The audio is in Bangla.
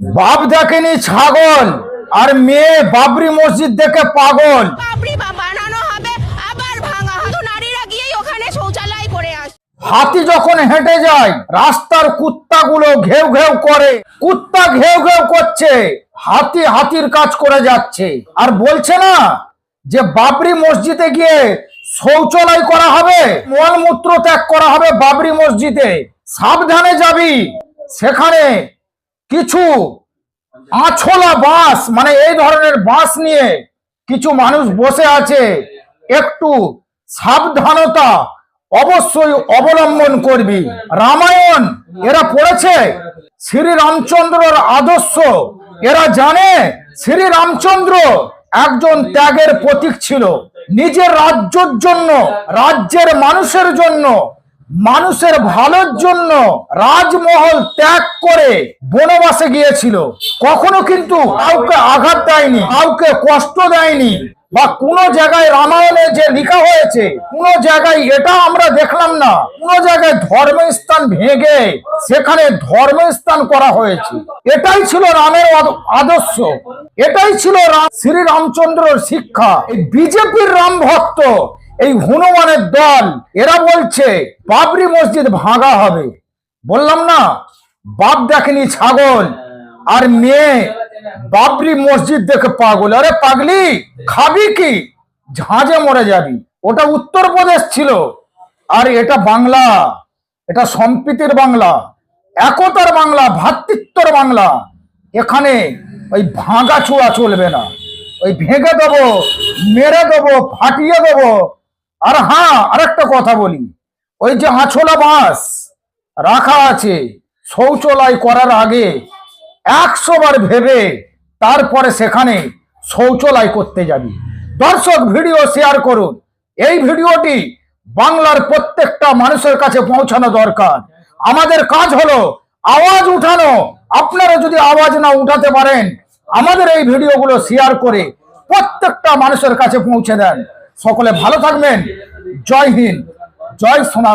বাপ দেখেনি ছাগল আর মেয়ে বাবরি মসজিদ দেখে পাগল। হাতি যখন হেঁটে যায় রাস্তার কুত্তাগুলো ঘেউ ঘেউ করে। কুত্তা ঘেউ ঘেউ করছে হাতি হাতির কাজ করে যাচ্ছে। আর বলছে না যে বাবরি মসজিদে গিয়ে শৌচালয় করা হবে মলমূত্র ত্যাগ করা হবে বাবরি মসজিদে। সাবধানে যাবি সেখানে কিছু আছলা বাস মানে এই ধরনের বাস নিয়ে কিছু মানুষ বসে আছে। একটু সাবধানতা অবশ্যই অবলম্বন করবি। রামায়ণ, এরা পড়েছে? শ্রী রামচন্দ্রর আদর্শ। এরা জানে শ্রী রামচন্দ্র একজন ত্যাগের প্রতীক ছিল। নিজের রাজ্যের জন্য, রাজ্যের মানুষের জন্য মানুষের ভালোর জন্য রাজমহল ত্যাগ করে বনবাসে গিয়েছিল। কখনো কিন্তু কাউকে আঘাত দেয়নি, কাউকে কষ্ট দেয়নি বা কোনো জায়গায় রামায়ণে যে লেখা হয়েছে, কোনো জায়গায় এটা আমরা দেখলাম না। কোনো জায়গায় ধর্মস্থান ভেঙে সেখানে ধর্মস্থান করা হয়েছে। এটাই ছিল রামের আদর্শ। এটাই ছিল শ্রী রামচন্দ্রর শিক্ষা। বিজেপির রাম ভক্ত এই হনুমানের দল, এরা বলছে বাবরি মসজিদ ভাঙা হবে। বললাম না, বাপ দেখেনি ছাগল, আর মেয়ে বাবরি মসজিদ দেখে পাগল। আরে পাগলি, খাবি কি? ঝাঁঝে মরে যাবি। ওটা উত্তরপ্রদেশ ছিল, আর এটা বাংলা, এটা সম্প্রীতির বাংলা, একতার বাংলা ভ্রাতৃত্বর বাংলা। এখানে ওই ভাঙা ছোঁয়া চলবে না। ওই ভেঙে দেবো, মেরে দেবো, ফাটিয়ে দেবো আর হ্যাঁ আরেকটা কথা বলি। ওই যে আছলা বাঁশ রাখা আছে, শৌচালয় করার আগে একশো বার ভেবে তারপরে সেখানে শৌচালয় করতে যাবি। দর্শক, ভিডিও শেয়ার করুন। এই ভিডিওটি বাংলার প্রত্যেকটা মানুষের কাছে পৌঁছানো দরকার। আমাদের কাজ হলো আওয়াজ উঠানো। আপনারা যদি আওয়াজ না উঠাতে পারেন, আমাদের এই ভিডিওগুলো শেয়ার করে প্রত্যেকটা মানুষের কাছে পৌঁছে দেন। সকলে ভালো থাকবেন। জয় হিন্দ। জয় সোনার